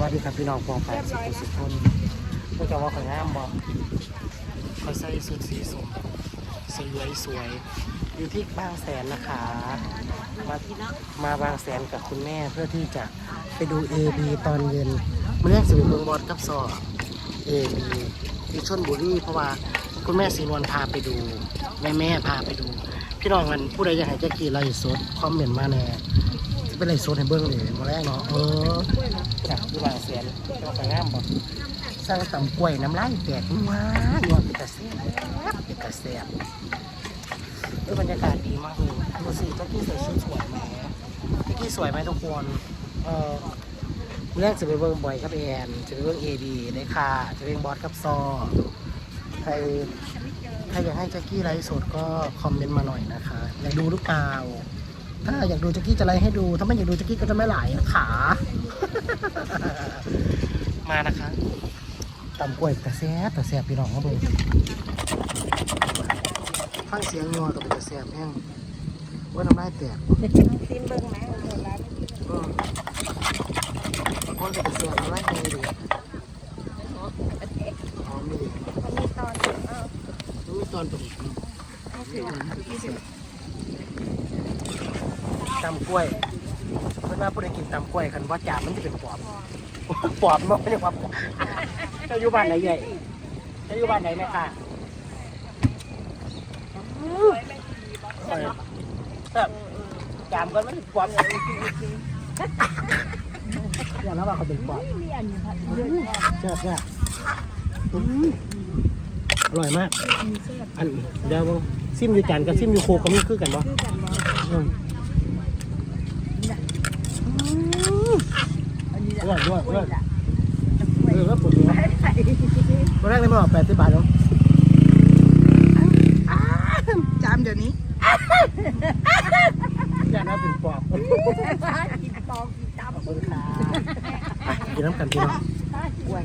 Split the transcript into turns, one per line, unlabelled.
วัสดีครับพี่น้องปองฝ่ายสุขุสุขคนก็จะว่าขอยงามบ่ข่อยใส่สุดสีสมสวยสวยอยู่ที่บางแสนนะคะมามาบางแสนกับคุณแม่เพื่อที่จะไปดู AB ตอนเย็นเมื่อแรกสิบเมืองบอลกับซอ AB ที่ชนบุรีเพราะว่าคุณแม่สีนวลพาไปดู แม่แม่พาไปดู พี่น้องมันผู้ใดอยากให้แจ็กกี้ไลฟ์สดคอมเมนต์มาแน่จะเป็นไลฟ์สดให้เบิ้องเลยมาแรกเนาะเออจากที่บางแสนเราไปงามบ่ สร้างตำกล้วยน้ำลายแตกว้าวยวเป็นตะแซ่บเป็นตะแซ่บเออบรรยากาศดีมากเลยดูสิแจ็กกี้ใส่ชุดสวยไหมแจ็กกี้สวยไหมทุกคนเออเรื่องจะไปเบิ้งบ่อยครับแอนจะไปเบิ้งเอดีได้ค่ะจะไปเบิ้งบอสกับซอใครถ้าอยากให้แจ็กกี้ไลฟ์สดก็คอมเมนต์มาหน่อยนะคะ อยากดูหรือเปล่า ถ้าอยากดูแจ็กกี้จะไลฟ์ให้ดู ถ้าไม่อยากดูแจ็กกี้ก็จะไม่ไลฟ์นะคะ มานะคะ ตำกล้วยแต่แซ่บแต่แซ่บพี่น้องครับผมฟังเสียงนัวกับแต่แซ่บแห้งว่าน้ำลายแตก
ซิมเบิ้งไหมโบราณ
อืมคนจะแต่แซ่บน้ำลายแห้งดีอ๋อมี
มีตอนเดียวเออ
มีตอนตรงนี้ตำกล้วยเพื่อนว่าผู้ใดกินตำกล้วยคันว่าจ่ามันจะเป็นปอบปอบมันไม่ใช่ว่าปอบ จะอยู่บ้านไหนใหญ่จะอยู่บ้านไหนแม่ค่ะเออแบจามกันมันปอบอย่างนี้อย่างนั้นว่าเขาเป็นปอบ
มีอันนี้ค่ะ
เจ้าเจ้าอร่อยมาก
อั
นเดี๋ยวซิมอยู่จานกับซิมอยู่โคก็มีคือกัน
บ่
อืม
อันนี้
ด้วยด้วยด้วยเออแล้วปวดหัว ตอนแรกเลยมาบอกแปดสิบบาทแล้ว
จามเดี๋ยวนี้
อยากได้เป็นปอบ
กินปองกินตาม
ขอบคุณค่ะอะกินน้ำกันพี่น้อง
กล้วย